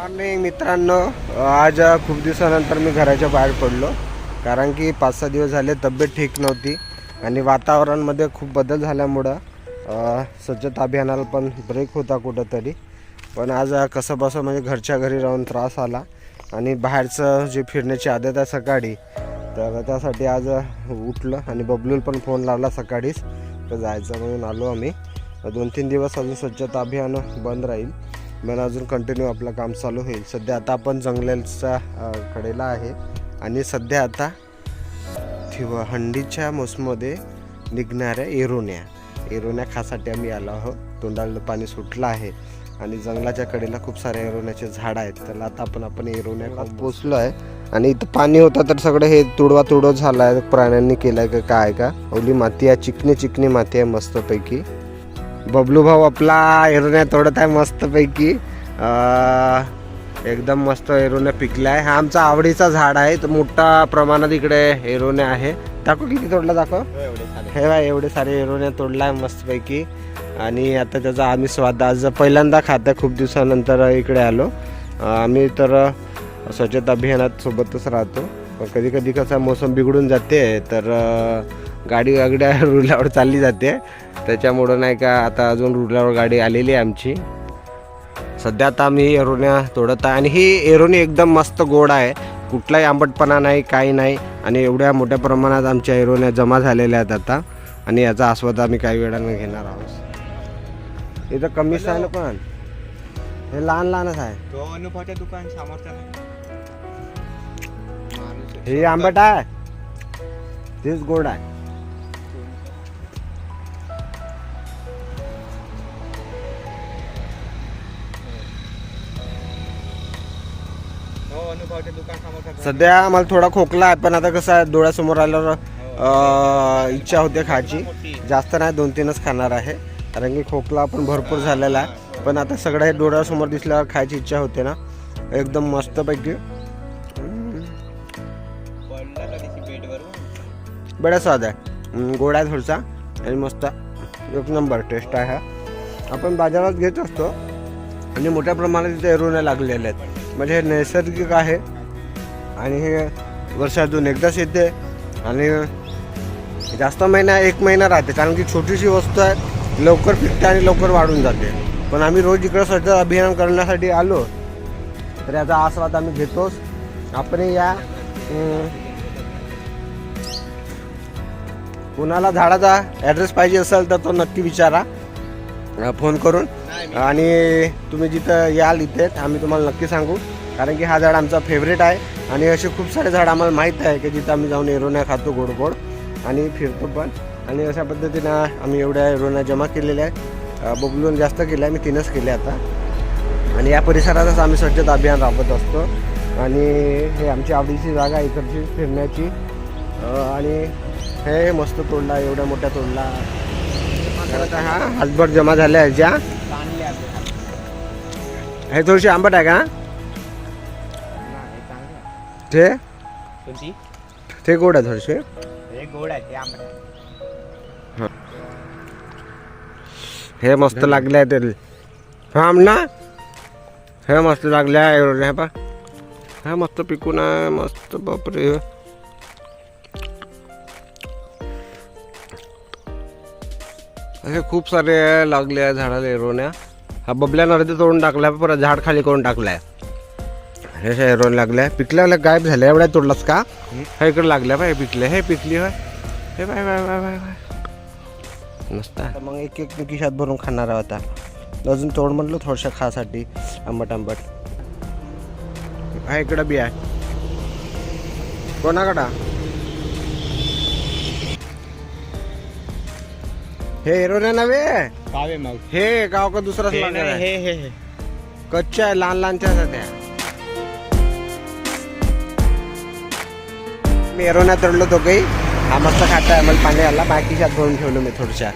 Morning मित्रांनो आज खूप दिवसानंतर मी घराच्या बाहेर पडलो. कारण की पाच सहा दिवस झाले तब्येत ठीक नव्हती आणि वातावरणामध्ये खूप बदल झाल्यामुळं स्वच्छता अभियानाला पण ब्रेक होता कुठंतरी. पण आज कसं बसं म्हणजे घरच्या घरी राहून त्रास आला आणि बाहेरचं जे फिरण्याची आदत आहे सकाळी तर त्यासाठी आज उठलं आणि बबलूल पण फोन लावला सकाळीच. तर जायचं म्हणून आलो आम्ही. दोन तीन दिवस अजून स्वच्छता अभियान बंद राहील. मग अजून कंटिन्यू आपलं काम चालू होईल. सध्या आता आपण जंगलाच्या कडेला आहे. आणि सध्या आता थिवा हंडीच्या मोसमध्ये निघणाऱ्या एरोन्या. एरोन्या खासाठी आम्ही आलो आहोत. तोंडाला पाणी सुटलं आहे. आणि जंगलाच्या कडेला खूप सारे एरोन्याचे झाड आहेत. त्याला आता आपण आपण एरोन्या पोचलो आहे. आणि इथं पाणी होतं तर सगळं हे तुडवा तुडव झालं आहे प्राण्यांनी केलं आहे का काय का. ओली माती आहे चिकनी चिकनी माती आहे मस्तपैकी. बबलू भाऊ आपला एरोन्या तोडत आहे मस्तपैकी. एकदम मस्त एरोन्या पिकला आहे. हा आमचा आवडीचा झाड आहे. तर मोठा प्रमाणात इकडे एरोन्या आहे. दाखव किती तोडला दाखव. हे बघा एवढे सारे एरोन्या तोडला आहे मस्तपैकी. आणि आता त्याचा आम्ही स्वाद आज पहिल्यांदा खात आहे. खूप दिवसानंतर इकडे आलो. आम्ही तर स्वच्छता अभियानात सोबतच राहतो. पण कधी कधी कसं मोसम बिघडून जाते. तर गाडी वागड्या रुलावर चालली जाते. त्याच्यामुळं नाही का आता अजून रुलावर गाडी आलेली आहे आमची. सध्या आता आम्ही एरोन्या तोडत आहे. आणि ही एरोनी एकदम मस्त गोड आहे. कुठलाही आंबटपणा नाही काही नाही. आणि एवढ्या मोठ्या प्रमाणात आमच्या एरोन्या जमा झालेल्या आहेत आता. आणि याचा आस्वाद आम्ही काही वेळानं घेणार आहोत. इथं कमीच आहे ना पण. हे लहान लहानच आहे. दुकान हे आंबट आहे. तेच गोड आहे. हो दुकान सध्या आम्हाला थोडा खोकला आहे पण आता कसं आहे डोळ्यासमोर आल्यावर अं, इच्छा होते खायची. जास्त नाही दोन तीनच खाणार आहे. कारण की खोकला पण भरपूर झालेला आहे. पण आता सगळं हे डोळ्यासमोर दिसल्यावर खायची इच्छा होते ना. एकदम मस्तपैकी. पडला का त्याची बेडवर बडा स्वाद आहे. हम्म, गोड आहे थोडसा. आणि मस्त. एक नंबर टेस्ट आहे हा. आपण बाजारात घेत असतो. आणि मोठ्या प्रमाणात इथे एरोने लागलेले आहेत. म्हणजे हे नैसर्गिक आहे. आणि हे वर्षातून एकदाच येते. आणि जास्त महिना एक महिना राहते. कारण की छोटीशी वस्तू आहे लवकर पिकते आणि लवकर वाढून जाते. पण आम्ही रोज इकडं स्वच्छता अभियान करण्यासाठी आलो. तर याचा आस्वाद आम्ही घेतोच. आपण या. कुणाला झाडाचा ॲड्रेस पाहिजे असेल तर तो नक्की विचारा. फोन करून. आणि तुम्ही जिथं याल इथे आम्ही तुम्हाला नक्की सांगू. कारण की हा झाड आमचा फेवरेट आहे. आणि असे खूप सारे झाड आम्हाला माहीत आहे की जिथं आम्ही जाऊन एरोण्या खातो गोड गोड आणि फिरतो पण. आणि अशा पद्धतीनं आम्ही एवढ्या एरोण्या जमा केलेल्या आहेत. बबलून जास्त केल्या मी तीनच केल्या आता. आणि या परिसरातच आम्ही स्वच्छता अभियान राबवत असतो. आणि हे आमची आवडीची जागा आहे इकडची फिरण्याची. आणि हे मस्त तोडला एवढ्या मोठ्या तोडला. तर आता हा हातभर जमा झाल्या ह्याच्या हे थोडीशी आंबट आहे का? ते? ते गोड आहे थोडेसे हे गोड आहे ते आंबट. हे. मस्त लागले आहे तरी हा ना हे मस्त लागले आहे हे पा हा मस्त पिकून आहे मस्त बापरे. असे खूप सारे लागले आहे झाडाला एरोन्या हा बबल्यानं अर्धे तोडून टाकलाय परत झाड खाली करून टाकलाय. हे अशा एरोन लागल्या पिकल्या गायब झाल्या. एवढ्या तोडलास का? हा इकडे लागल्या बाय पिकले. हे पिकली होय. हे bye bye bye bye bye. मस्त मग एक एक किशात भरून खाणार आहोत आता. अजून तोड म्हटलं थोडशा खासाठी. आंबट आंबट. हा इकडं बी आहे. कोणाकडा? हे एरोने नव्हे? कावे मग? हे गाव का दुसराच हे? हे हे हे. कच्च्या आहे लहान लहानच्या सध्या मी एरोना तडलो तो काही हा मस्त खाता आहे मला पाणी आला. बाकीच्यात भरून ठेवलो मी थोडशा.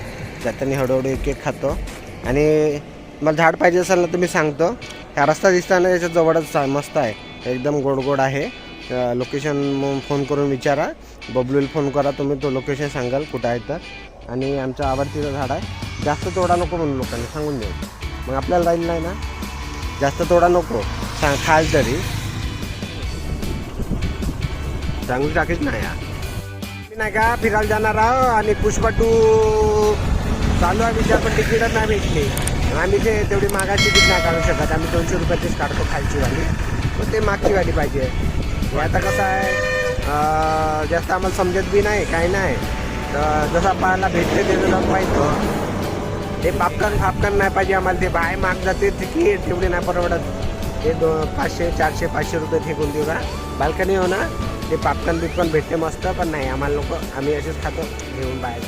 जाताना हळूहळू एक एक खातो. आणि मला झाड पाहिजे असेल ना तर मी सांगतो. ह्या रस्ता दिसताना याच्या जवळच मस्त आहे. एकदम गोड गोड आहे. लोकेशन फोन करून विचारा. बबलूला फोन करा. तुम्ही तो लोकेशन सांगाल कुठं आहे तर. आणि आमच्या आवडतीचं झाड आहे. जास्त तोडा नको म्हणून लोकांनी सांगून देऊ. मग आपल्याला राहील नाही ना? जास्त तोडा नको. सांग खाल तरी. चांगली टाकीच नाही मी नाही का फिरायला जाणार आहो आणि पुष्पा टू चालू आहे विचार पण तिकीटच नाही भेटली. आम्ही ते तेवढी मागाची तिकीट नाही काढू शकत. आम्ही दोनशे रुपयाचीच काढतो खालची वाली. पण ते मागची वाली पाहिजे. आता कसं आहे? जास्त आम्हाला समजत बी नाही काही नाही. तर जसं पाहायला भेटते ते जाऊन पाहिजे ते पापकन फापकन नाही पाहिजे आम्हाला. ते बाय माग जाते तिकीट तेवढे नाही परवडत. ते दो पाचशे चारशे पाचशे रुपये फेकून देऊ का? बाल्कनी हो ना? ते पापकन बिपकन भेटते मस्त पण नाही आम्हाला लोक आम्ही असेच खातो घेऊन बाहेर.